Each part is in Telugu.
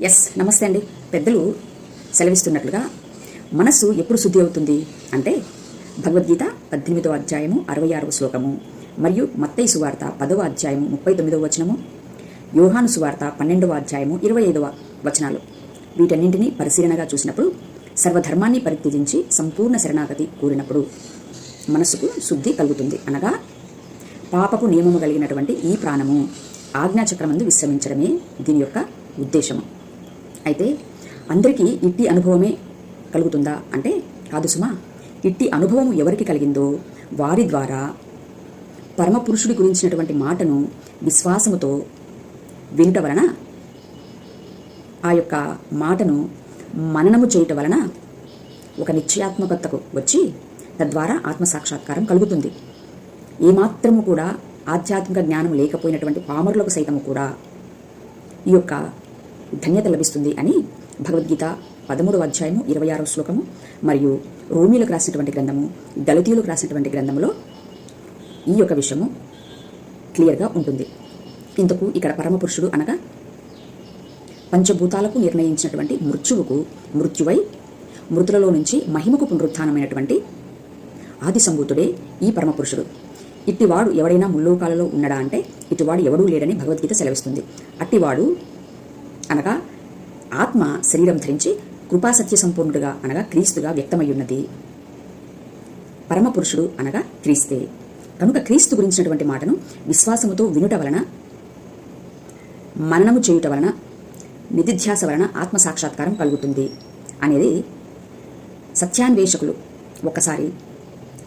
ఎస్ నమస్తే అండి. పెద్దలు సెలవిస్తున్నట్లుగా మనస్సు ఎప్పుడు శుద్ధి అవుతుంది అంటే భగవద్గీత పద్దెనిమిదవ అధ్యాయము అరవై ఆరవ శ్లోకము మరియు మత్తయి సువార్త పదవ అధ్యాయము ముప్పై తొమ్మిదవ వచనము యోహాను సువార్త పన్నెండవ అధ్యాయము ఇరవై ఐదవ వచనాలు. వీటన్నింటినీ పరిశీలనగా చూసినప్పుడు సర్వధర్మాన్ని పరిత్యజించి సంపూర్ణ శరణాగతి కూరినప్పుడు మనసుకు శుద్ధి కలుగుతుంది అనగా పాపపు నియమము కలిగినటువంటి ఈ ప్రాణము ఆజ్ఞాచక్రమందు విశ్రమించడమే దీని యొక్క ఉద్దేశము. అయితే అందరికీ ఇట్టి అనుభవమే కలుగుతుందా? అంటే కాదు సుమా ఇట్టి అనుభవం ఎవరికి కలిగిందో వారి ద్వారా పరమపురుషుడి గురించినటువంటి మాటను విశ్వాసముతో వినుట వలన ఆ యొక్క మాటను మననము చేయుట వలన ఒక నిశ్చయాత్మకతకు వచ్చి తద్వారా ఆత్మసాక్షాత్కారం కలుగుతుంది. ఏమాత్రము కూడా ఆధ్యాత్మిక జ్ఞానం లేకపోయినటువంటి పామరులకు సైతము కూడా ఈ యొక్క ధన్యత లభిస్తుంది అని భగవద్గీత పదమూడవ అధ్యాయము ఇరవై ఆరవ శ్లోకము మరియు రోమిలకు రాసినటువంటి గ్రంథము దళితీయులకు రాసినటువంటి గ్రంథంలో ఈ యొక్క విషయము క్లియర్గా ఉంటుంది. ఇంతకు ఇక్కడ పరమపురుషుడు అనగా పంచభూతాలకు నిర్ణయించినటువంటి మృత్యువుకు మృత్యువై మృతులలో నుంచి మహిమకు పునరుత్థానమైనటువంటి ఆది సంభూతుడే ఈ పరమపురుషుడు. ఇట్టివాడు ఎవడైనా ముల్లోకాలలో ఉన్నాడా అంటే ఇటువాడు ఎవడూ లేడని భగవద్గీత సెలవిస్తుంది. అట్టివాడు అనగా ఆత్మ శరీరం ధరించి కృపాసత్య సంపూర్ణుడుగా అనగా క్రీస్తుగా వ్యక్తమయ్యున్నది. పరమపురుషుడు అనగా క్రీస్తే. కనుక క్రీస్తు గురించినటువంటి మాటను విశ్వాసముతో వినుట వలన మననము చేయుట వలన నిధిధ్యాస వలన ఆత్మ సాక్షాత్కారం కలుగుతుంది. అనేది సత్యాన్వేషకులు ఒక్కసారి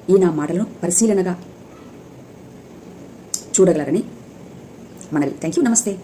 ఈ నా మాటలను పరిశీలనగా చూడగలరని మనవి. థ్యాంక్ యూ నమస్తే.